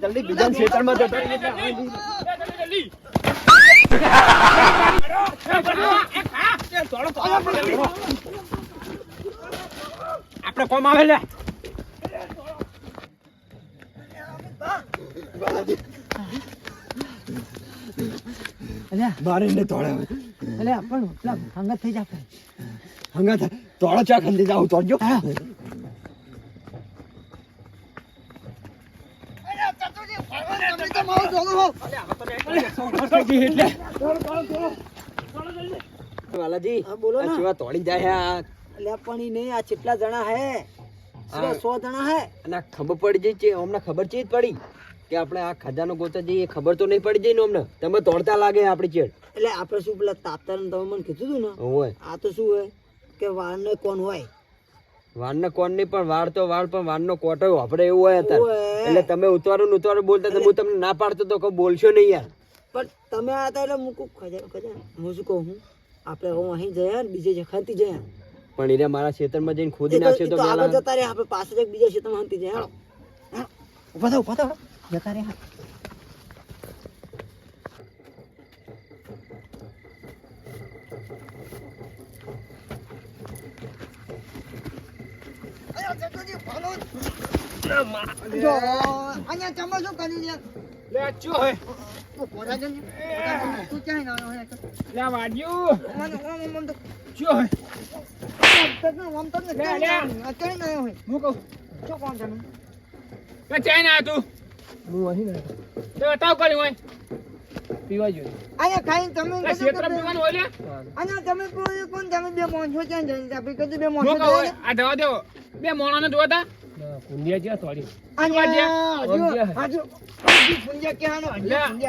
જલ્દી બીજા ખેતરમાં જતો રહે. આપણે કોમ આવે લે. અલ્યા મારે ને દોડે પણ હંગત થઈ જા હંગા થાય. દોડો ચા ખંડી જાઉં દોડજો વાલાજી બોલો આ ને. કેવા દોડી જાય આ. અલ્યા પણ ઈ નહીં આ કેટલા જણા હે? સો જણા હે? અને ખબર પડી જઈ છે અમને ખબર છે જ પડી કે આપણે આ ખજાનો ગોતા જઈએ ખબર તો નહીં પડી જઈ ને અમને. તમે તોડતા લાગે આપણી ચેડ. એટલે આપણે શું પેલા તાપતા ને તમે મને કીધું તું ને? હોય. આ તો શું હોય? કે વાળને કોણ હોય? વાળને કોણ નહીં પણ વાળ તો વાળ પણ વાળનો કોટો આપડે એવું હોય ઓય. એટલે તમે ઉતારું ને ઉતવારું બોલતા તો હું તમને ના પાડતો તો બોલશો નહીં યાર. પણ તમે આ હતા એટલે મૂકું ખજા ખજા. હું શું કહું હું? આપણે હું અહીં જયા ને બીજે જખાતી જયા. પણ એને મારા ખેતરમાં જઈને ખોદી નાખ્યો તો આગળ જતા રહ્યા આપણે પાસે જ બીજા ક્ષેત્રમાં હંતી જયા. ઊભા થા ઊભા થાઓ. જતા રહ્યા. જો, અહીંયા ચમચો શું કરી લે? લે ચો હે તું ને. તું ક્યાંય ના આવ્યો? લે વાડ્યું મને- મને- મને તો- ચો હે તને આમ તને લે, લે. ના ના હોય. હું કહું શું કોણ તમે? કે ચાઈ ના તું હું અહીં ને તો બતાવ કરી હોય પીવા જોઈએ અહીંયા ખાઈને તમે ક્ષેત્ર પીવાનું હોય લે અહીંયા તમે કોણ તમે બે માણસો ક્યાં જઈને આપણે કીધું બે હું માણસો કહું જઈને. આ દવા દેવો બે મોણાને જોવા તા કુંડિયા જ્યાં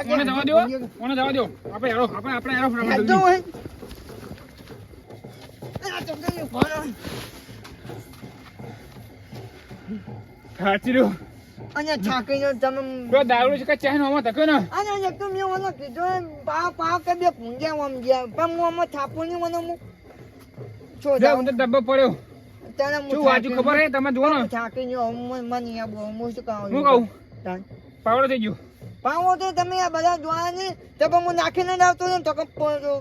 કોને કોને આપણે આપણે આપણે ફટાફટ તમે તો દારૂ છે કે નો તકે ને? અહીંયા એક તો મેં ઓલો કીધું એમ પાવ પાવ કે બે ફુંજિયા આમ ગયા. પણ હું આમાં થાપું નહીં મને હું છો લે હું તો ડબ્બો પડ્યો. ત્યારે શું વાજુ ખબર હે? તમે જુઓ ને. થાકી ગયો. હું મને આ બહુ- હું શું કહું? હું કહું? પાવડો થઈ ગયો. પાવો તો તમે આ બધા જોયા નહીં. તો પણ હું નાખીને જ આવતો ને તો કમ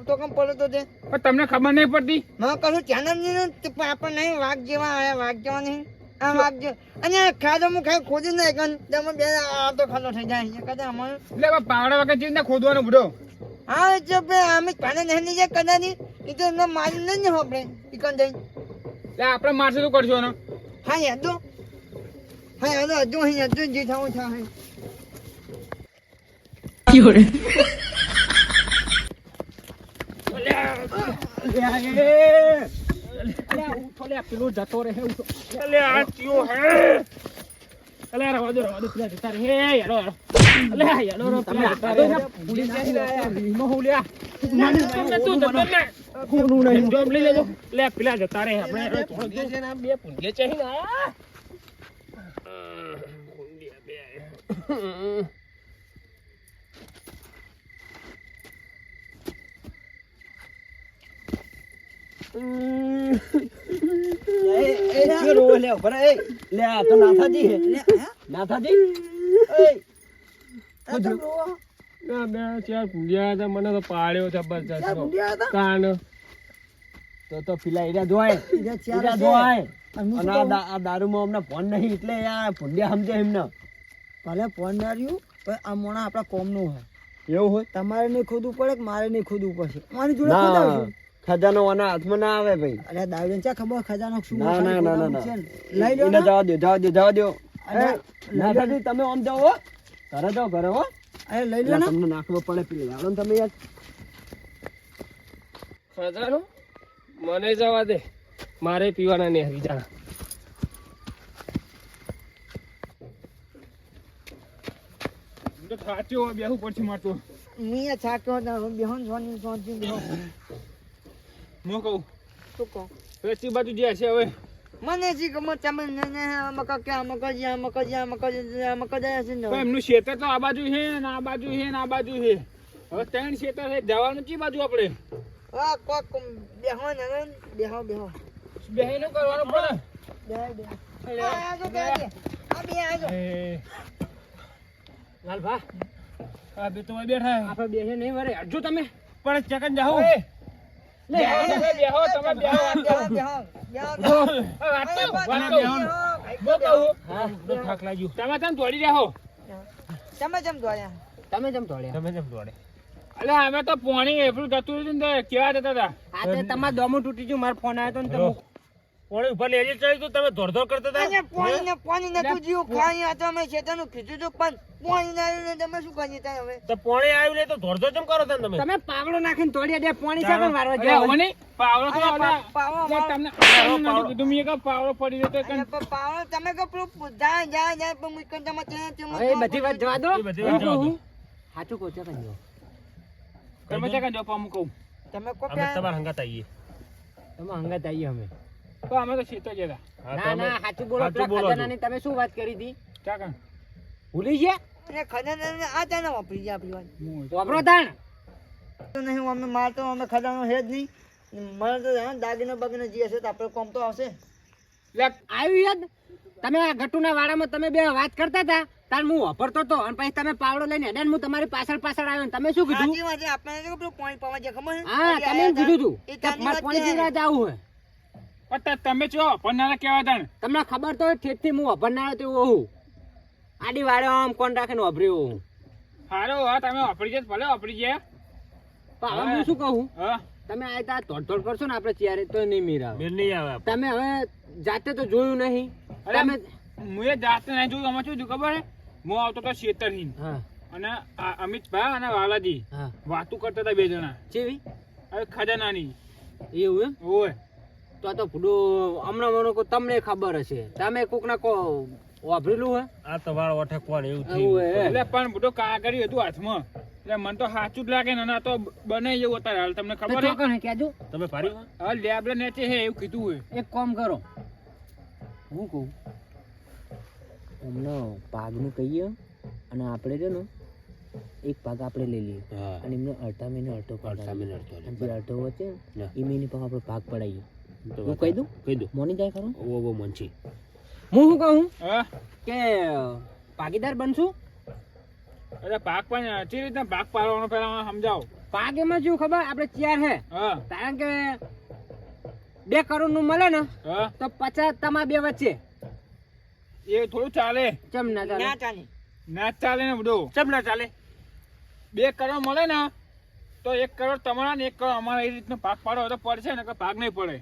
તો કમ પડ્યો તો. તે પણ તમને ખબર નહીં પડતી? મેં કહ્યું ચેનલ નહીં પણ નહીં વાઘ જેવા આયા વાઘ જેવા નહીં. આ વાઘ અને ખાધો હું ખાઈ ખોદી નાખ તમે બે આ તો ખાધો થઈ જાય. કદાચ એટલે પાવડા વગર ચીજ ખોદવાનો બુડો હા જો અમે પાને નહીં જાય કદાચ. એ તો એમને મારી નહીં ને આપણે ચિકન જઈ એટલે આપણે મારશે શું કરશો ને. હા યાદો હા યાદો હજુ અહીં હજુ જે થવું થાય પેલું જતો રહે અલે આ ચિયો હે? અલે રવા દો રવા દો પેલા જતા રહે હે યારો યારો અલે આ યારો રો તમે કોનું નહીં? જોબ લઈ લેજો. લે પેલા જતા રહે આપણે. પુલિસ છે ને બે ને બે રો નાથાજી નાથાજી? એ ના બે ચાર પુલિયા હતા મને તો પાડ્યો જબરજસ્ત કાન. તો તો પેલા એરિયા જોવાય એરિયા જોવાય અને આ દારૂમાં અમને ફોન નહીં એટલે આ ભૂંડિયા સમજે એમને. ભલે ફોન ના રહ્યું પણ આ મોણા આપણા કોમનું હોય. એવું હોય? તમારે નહીં ખોદવું પડે કે મારે નહીં ખોદવું પડશે મારી જોડે ખોદાવજો. ખજાનો આના હાથમાં ના આવે ભાઈ. અરે દારૂ ચા ખબર ખજાનો શું ના ના ના ના છે ના. ને? લઈ લો જવા દો જવા દો જવા દો. તમે આમ જાઓ હો. ઘરે જાઓ ઘરે હો. અરે લઈ લો એટલે ને. તમને નાખવો પડે પેલી લાવો ને તમે યાર. ખજાનો મને જવા દે. મારે પીવાના નહીં હરીજાણા તો થાચ્યો બેહું પડશે મારતો મિયા છાક્યો ને હવે બેહોન સોની સોની બેહો. હું કહું? શું કહું? વેચી બાજુ જે હશે હવે. મને જી ગમે તમે ને ને મકા કે મક જી મક જી મક જી મક જી છે ને. એમનું ખેતર તો આ બાજુ છે ને આ બાજુ છે ને આ બાજુ છે. હવે ત્રણ ખેતર છે જવાનું ચી બાજુ આપણે? આ કોક બેહો ને બેહો બેહો બેહીને કરવાનું પડે. જો બે આ બે આજો લાલભા આ બે તો બેઠા આપણે બેસે નહીં વરે. હટજો તમે પણ ચકન જાઓ. અમે તો પોણી એટલું જતું કેવા જતા હતા? તમારા દોમું તૂટી ગયું મારો ફોન આવ્યો તો પોણી ઉપર લેજે ચડી તો તમે દોડ દોડ કરતા હતા? પોણી ને પોણી ને તું જીવ ખાઈ આ તો અમે શેતાનું કીધું તો પણ પોણી ના આવ્યું તમે શું કરીએ ત્યાં હવે? તો પોણી આવ્યું ને તો દોડ દોડ કેમ કરો તમે? તમે પાવડો નાખીને તોડી દે પોણી છે પણ વારવા અરે જાવ હવે પાવડો તો પાવડો તમને કીધું મે કે પાવડો પડી જતો અને કઈ પાવડો તમે કે પેલું જાય જા જા પણ મુઈ કંઈ તમે તે તે એ બધી વાત જવા દો. બધી વાત જવા દો. હાચું કહો છો કઈ જો તમે ત્યાં કઈ જોપા હું કહું. તમે કો અમે પ્યા- તમારા હંગાત આઈએ. તમે હંગાત આઈએ અમે. તો અમે તો સીતો જ હતા. ના ના સાચું બોલો સાચું પેલા બોલો ખજાનાની તમે શું વાત કરી હતી? ક્યાં કાં? ભૂલી ગયા? અને ખજાના આ ત્યાં વાપરી ગયા આપણી વાત. વાપરો તાણ. તો નહીં અમે મારતો અમે ખજાનો હે જ નહીં. મને તો દાગીનો બગીનો જે હશે તો આપણે કોમ તો આવશે. લે, આવ્યું યાદ? તમે આ ગટુના વાડામાં તમે બે વાત કરતા હતા તાર હું વાપરતો હતો અને પછી તમે પાવડો લઈને હેડે હું તમારી પાછળ પાછળ આવ્યો તમે શું કીધું? આપણે પાણી પાવા જાય ખબર? હા તમે કીધું હતું કે મારે પાણી પીવા જવું હોય. પણ તમે છો પન્નારા કેવા હતા તમને ખબર તો ઠેઠથી હું વાપરનારો તેવો હું. આડી વાડે આમ કોણ રાખે ને વાપર્યો હું? હારો હા તમે વાપરી જાય ભલે વાપરી જાય પણ હવે હું. શું કહું? હા. તમે આ તા તોડ તોડ કરશો ને આપણે ત્યારે તો નહીં મેર આવે નહીં આવે તમે હવે જાતે તો જોયું નહીં. અરે તમે હું એ જાતે નહીં જોયું અમે શું ખબર હે હું આવતો તો શેતરહીન અને અમિતભાઈ અને વાલાજી વાતું કરતા હતા બે જણા. ચેવી હવે ખજાનાની. એવું એમ? ઓય. તો આ તો ભૂડો હમણાં મને તમને ખબર હશે. તમે કોક ના કો વાપરેલું હે? આ તો વાળ ઓઠે કોણ એવું થયું. એટલે પણ બધો કાગળી હતું હાથમાં. એટલે મને તો સાચું જ લાગે ને ના તો બને એવું અત્યારે. હાલ તમને ખબર હે? કણ કહેજો તમે ફરી હા? લેબલે નેચે હે એવું કીધું હોય એક કામ કરો. હું કહું? અમને પાગનું કહીએ અને આપણે છે ને એક પાક આપણે લઈ લઈએ. અને એમને અડધા મહિને અડધો પાક અડધા મહિને અડધો જે અડધો વચ્ચે. એ મહિને પાક આપણે ભાગ પડાવીએ હું કહી દઉં? કહી દઉં મોની જાય ખરું? ઓ ઓ મંચી હું શું કહું? હા? કે ભાગીદાર બનશું? અરે પાક પણ ચી રીતે પાક પાડવાનો પહેલા મને સમજાવો. પાક એમાં શું ખબર? આપણે ચાર હે. કારણ કે બે કરોડનું મળે ને હા. તો પચાસ તમા બે વચ્ચે. એ થોડું ચાલે. ચમ ના ચાલે? ના ચાલે. ના ચાલે ને બધું. ચમ ના ચાલે? બે કરોડ મળે ને તો એક કરોડ તમારા ને એક કરોડ અમારા એ રીતનો પાક પાડો તો પડશે ને કે પાક નહીં પડે.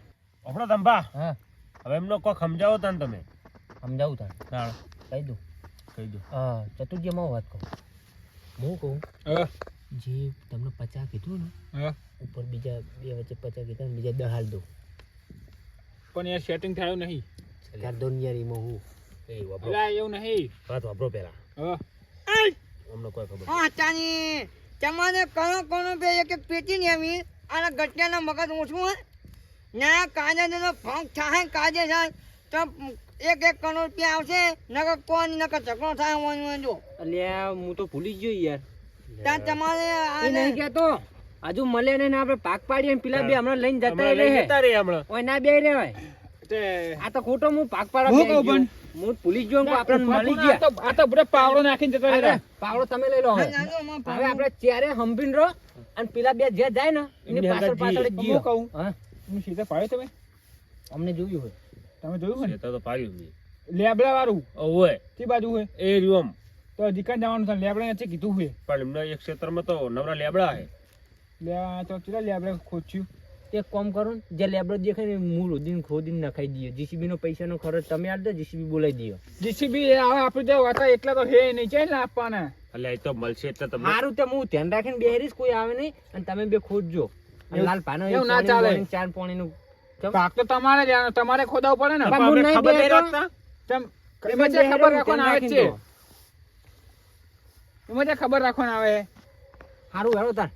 આપણો ધંભા હા. હવે એમનો કોઈ સમજાવો તા તમે. સમજાવું તને હા. કહી દઉં. કહી દો. હા ચતુર્જીમાં વાત કહું. હું કહું હા. જે તમને પચાસ કીધું ને હા. ઉપર બીજા બે વચ્ચે પચાસ કીધા ને બીજા દહાલ દઉં. દો પણ યાર સેટિંગ થયું નહીં. યાર દોન યાર એમાં હું. એ અલા એવું નહીં. વાત વાપરો પેલા અમને કોઈ ખબર હા ચાની. તમારે કણો કણો બે એક એક પેટી ને આવી આના ગટિયાના મગજ ઓછું હોય ના કાજે ફંક થાય કાજે થાય તો એક એક કરોડ રૂપિયા આવશે નકર કોણ નકર ઝઘડો થાય હોય હોય જો અલ્યા હું તો ભૂલી ગયો યાર. ત્યાં તમારે એ નહીં કહેતો. હજુ મળે ને આપણે પાક પાડીએ પેલા બે હમણાં લઈને જતા રહે હમણાં. ઓય ના બે રે આ તો ખોટો હું પાક પાડવા હું બેસી હું ભૂલી ગયો કે મળી ગયા. આ તો બધા પાવડો નાખીને જતા પાવડો તમે લઈ લો હવે. ના, ના, ના, આપણે ચારે રહો અને પેલા બે જે જાય ને એની પાછળ પાછળ જીઓ કહું? હા. તમે સીધા પાડ્યો તમે? અમને જોયું હોય. તમે જોયું હોય તો પાડ્યું. ને લેબડા વાળું હોય. તે બાજુ હોય? એ રહ્યું આમ. તો દીકરા જવાનું છે લેબડા નથી કીધું હોય. પણ એમના એક ક્ષેત્રમાં તો નવરા લેબડા હે લે તો ચલા લેબડા ખોચ્યું? એક કામ કરો ને જે લેબડો દેખાય ને મૂળ ઉદીન ખોદીને નખાઈ દઈએ. જીસીબી નો પૈસાનો ખર્ચ તમે આપ દો જીસીબી બોલાવી દઈએ. જીસીબી આવે આપણે તો વાતા એટલા તો હે નહીં છે ને આપવાના. એટલે એ તો મળશે એટલે તમને. મારું તો હું ધ્યાન રાખીને બેહરીશ કોઈ આવે નહીં અને તમે બે ખોદજો. લાલ પાનો એવું ના ચાલે. ચાર પાણીનું. ચમ. પાક તો તમારે જ તમારે ખોદાવું પડે ને. નહીં ખબર રાખતા? રાખવાના આવે જ છે. એમાં ખબર રાખવાના આવે. હારું હેરો તાર.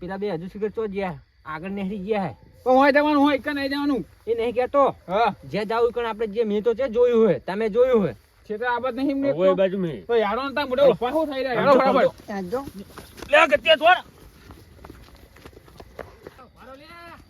પેલા બે હજુ સુધી તો ગયા આગળ નહેરી ગયા હે? પણ હોય જવાનું હોય કે નહીં જવાનું? એ નહીં કહેતો. હા. જે જાવું કણ આપણે જે મેં તો છે જોયું હોય તમે જોયું હોય. છે તો આ બાદ નહીં મેં કોઈ બાજુ મેં. તો યારો ને તા મોઢો ઉપાહો થઈ રહ્યા? યારો બરાબર લે ગત્યા થોડ વાલાજી એ તો જો મુવો પણ વાલાજી ઓય હેળો પેલા લેબડા વાળા ખેતર હેળો અલે તું મોકા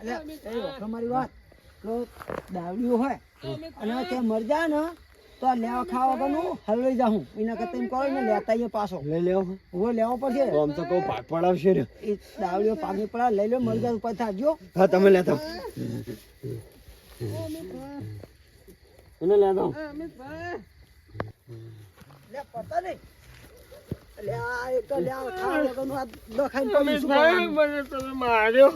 અલે મારી વાત તો દાવડીઓ હોય અને તે મરજા ને તો આ લેવા ખાવા વગરનું હલવાઈ જાઉં. એના કરતા એમ કરો ને લેતા આવીએ પાછો. લઈ લેવો. હું લેવો પડશે આમ તો કહું ભાગ પડાવશે ને એ દાવડીઓ પાકી પડા લઈ લો મરજા ઉપર થાજો હા તમે લેતા એને લેતા લે પતા નહીં. તો માર્યો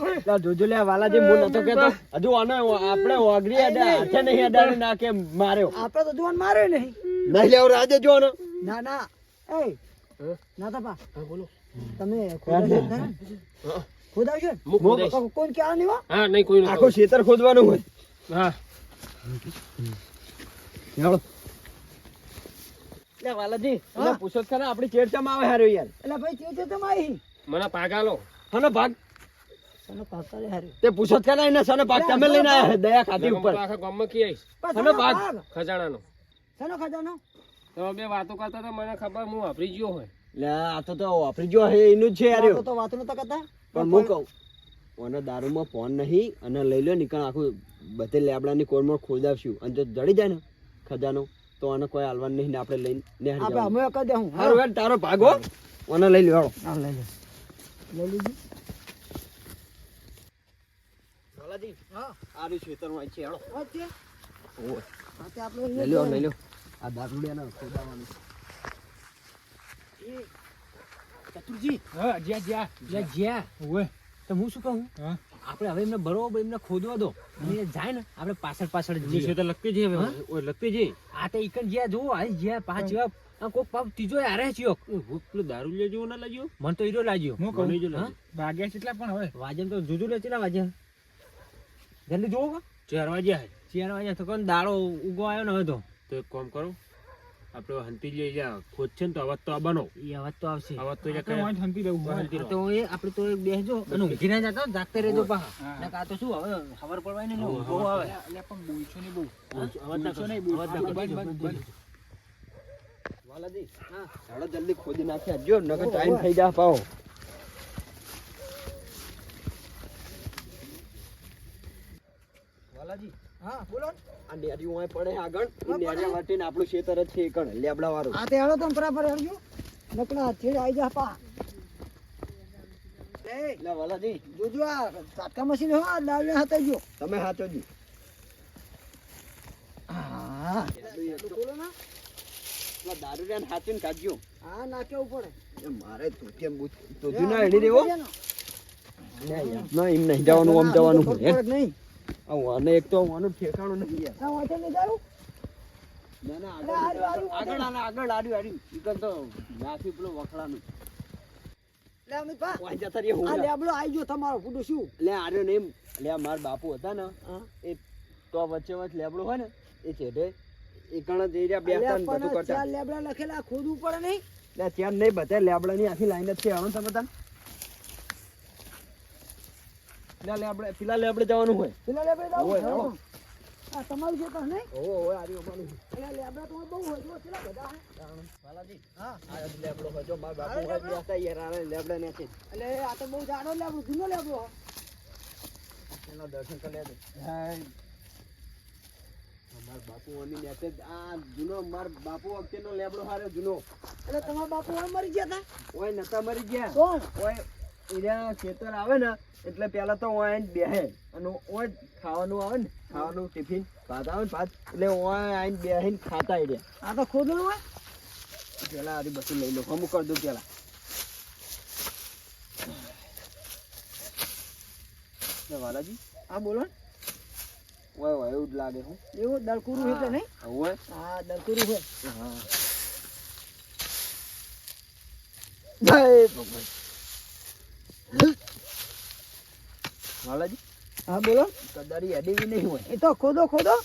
નહીં નહીં રાજે ના ના એ ના તપા બોલો તમે ખોદાવશો કોણ ક્યાં નહીં હા નહીં કોઈ આખું ખેતર ખોદવાનું હોય. હા. હેળો વાલાજી હા? પૂછો ખરા આપણી ચેડચામાં આવે હાર્યો યાર? એટલે ભાઈ તે તે તમે આવી મને પાગાલો હનો ભાગ તને પાછળ હાર્યું તે પૂછો ખરા એના સને ભાગ તમે લઈને આયા દયા ખાતી ઉપર. આખા ગામમાં કી આવીશ. પણ શેનો શેનો ભાગ? ભાગ? ખજાણાનો. શેનો ખજાનો? તમે બે વાતો કરતા મને ખબર હું વાપરી ગયો હોય. લે આ તો તો વાપરી ગયો હે એનું જ છે વાતો યાર તો વાતો નતા કરતા? પણ હું કહું ઓને દારૂમાં ફોન નહીં અને લઈ લો નીકળ આખું બધે લેબડાની કોરમોર ખોદાવશું અને જો જડી જાય ને ખજાનો તો આને કોઈ હાલવાનું નહીં ને આપણે લઈને નેહાડી આપણે અમે કરી દે હું હારું હેડ તારો ભાગો. હો ઓને લઈ લ્યો. હા લઈ લે. લઈ લીધું? વાલાજી હા. આ રહ્યું ખેતરમાં છે હેડો હા તે ઓય. હા તે આપણે લઈ લ્યો લઈ લ્યો. આ દારૂડિયાને ખોદાવાનું. ચતુરજી. હા જ્યાં જ્યાં જ્યાં જ્યાં. ઓય. તો હું શું કહું? હા. આપણે હવે એમને બરોબર એમને ખોદવા દો. અને જાય ને આપણે પાછળ પાછળ જઈએ. તો લગતી જઈ ઓય લગતી જઈ આ તો ઈકન જ્યાં જોવો આ જ્યાં પાંચ જેવા કોક પાપ ત્રીજો પેલો દારૂ લેજો ના લાગ્યો? મને તો હીરો લાગ્યો. હું કહું? જો કેટલા પણ હવે? વાજન તો જુદું લે ચેલા વાજન જલ્દી જોવો ચાર વાગ્યા ચાર વાગ્યા તો કોણ દાડો ઉગો આવ્યો ને હવે તો. તો એક કામ કરો. આપણે હંતી લઈ જા ખોદ છે ને તો અવાજ તો આવવાનો એ અવાજ તો આવશે. અવાજ તો જા તો હંતી. હંતી તો એ આપણે તો એક બેસજો અને ઊંઘી ના જાતો જાગતે રહેજો પા ને કા તો શું હવે? ખબર પડવાય ને ઊંઘો આવે. એટલે પણ બોલશો નહીં બહુ. અવાજ ના બોલશો કરો. નહીં, અવાજ ના બંધ. વાલાજી હા. જલ્દી ખોદી નાખી જો નકર ટાઈમ થઈ જા પાઓ વાલાજી હા બોલો આ નેરી ઓય પડે આગળ. હા, વાટીને આપણું ખેતર જ છે એકણ લેબડા વાળું હા તે હેડો તમે બરાબર હેડજો નકલા ચેડ આવી જા પા. એ એટલે વાલાજી જોજો આ ચાટકા મશીન હો આ જો. તમે હાચો જી હા બોલો ના. પેલા દારૂડિયાને હાચીને કાઢજો હા નાખ્યા ઉપર એ મારે તો કેમ તો જૂના હેડી રેવો ના. એમ નહીં. જવાનું આમ જવાનું નહીં. અને એક તો આનું ઠેકાણું નહીં યાર. હા વાંચે નહીં જારું ના ના આગળ આગળ આગળ આર્યું આર્યું ઈકન તો નાખી પેલું વખડાનું લે અમિત પા વાંચ જતા રહીએ આ હું આવી ગયો તમારો ફૂટો શું? લે આર્યો ને એમ. લે માર બાપુ હતા ને એ તો વચ્ચે વચ્ચે લેબડો હોય ને એ છેડે એ કણ જ એરિયા બેસતા ને બધું કરતા. લેબડા લખેલા ખોદવું પડે નહીં. લે ત્યાં નહીં બધા લેબડાની આખી લાઈન જ છે. આવો તમે લે લેબડે પેલા લેબડે જવાનું હોય. પેલા લેબડે જવાનું હોય, આ તમારું છે કાં નહીં ઓહો ઓહો આરી અમારું. અલ્યા, લેબડા તો બહુ હોય. જો કેટલા બધા હે. વાલાજી હા. આ લેબડો હોય જો માર બાપુ હોય બેસતા યાર લેબડા ને છે એટલે આ તો બહુ જાડો લેબડો જૂનો લેબડો. એનો દર્શન કરી લેજો. માર બાપુ ઓની નેતે આ જૂનો માર બાપુ વખતેનો લેબડો હારે જૂનો. એટલે તમારા બાપુ મરી ગયા હતા ઓય નતા મરી ગયા. કોણ? ઓય એરિયા ખેતર આવે ને એટલે પેલા તો ઓય આઈને બેહે. અને ઓય ખાવાનું આવે ને ખાવાનું ટિફિન ભાત આવે ને ભાત એટલે ઓય આઈને બેહીને ખાતા એરિયા આ તો ખોદણ હોય? પેલા આરી બધું લઈ લો હમું કરી દઉં પેલા વાલાજી હા બોલો. ઓય ઓય એવું જ લાગે હું. એવું દળકુરું કે નહીં? હોય હા દળકુરું હોય. હા. જય ભગવાન. વાલાજી હા બોલો. કદારી અડેવી નહીં હોય. એ તો ખોદો ખોદો.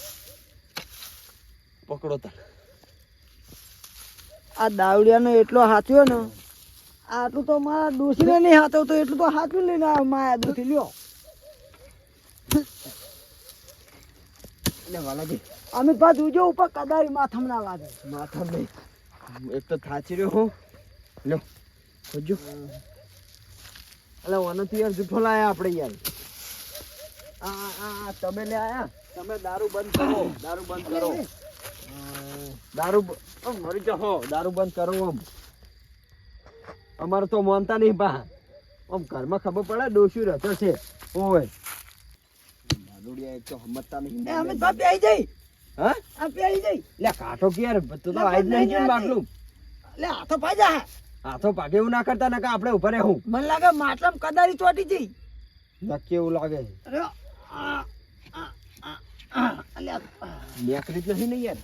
પકડો આ દાવડિયાનો એટલો હાથ્યો ને આટલું તો મારા ડોસીને નહીં હાથવતો એટલું તો હાથું લઈને માયા દોથી લ્યો. એટલે વાલાજી અમિત ભાઈ જોજો ઉપર કદારી માથમ ના લાગે. માથા નહીં. એક તો થાચી રહ્યો હું. લ્યો ખોજો. એટલે ઓનાથી યાર જૂઠો લાયા આપણે યાર. આ આ આ તમે લે આયા? તમે દારૂ બંધ કરો દારૂ બંધ કરો. દારૂ મરી જાઓ. દારૂ બંધ કરો આમ અમારે તો માનતા નહીં બા. આમ ઘરમાં ખબર પડે ડોસ્યું રહેતો છે. ઓય. દારૂડિયા એક તો સમજતા નહીં. ભાઈ જઈ. હા? આ પેઈ જઈ. લે કાઠો કે યાર તું તો આજ નહીં જોયું માટલું લે હાથો પાઈ જા તો એવું ના કરતા નકા આપણે ઉપર હું મને લાગે માટલામાં કદારી ચોટી જઈ નક્કી એવું લાગે અરે આ, આ, આ, આ, અલ્યા, આ, નેકરી જ નહીં ને યાર.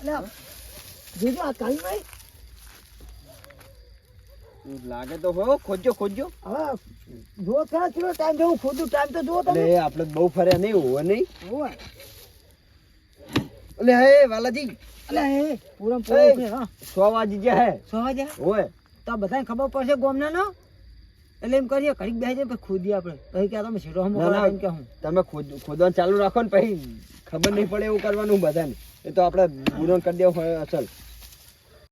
અલ્યા. જોજો આ કાળી ભાઈ લાગે તો હો ખોજો ખોજો. હા જો ખરા ચલો ટાઈમ જો ખોદું ટાઈમ તો જો તમે. આપણે બહુ ફર્યા નહીં હોવે નહીં. હોય એટલે હે વાલાજી અલ્યા એ પૂરમ એ. છે, હા સો વાજી ગયા હે. સો વાગ્યા? હોવે તો બધાને ખબર પડશે ગોમના નો એટલે એમ કરીએ ઘડીક બેસી જાય પછી ખોદીએ આપણે. પછી કે તમે શેરો. એમ કે હું. તમે ખોદ ખોદવાનું ચાલુ રાખો ને પછી ખબર નહીં પડે એવું કરવાનું બધાને. એ તો આપણે પૂરણ કરી દેવું હોય અસલ.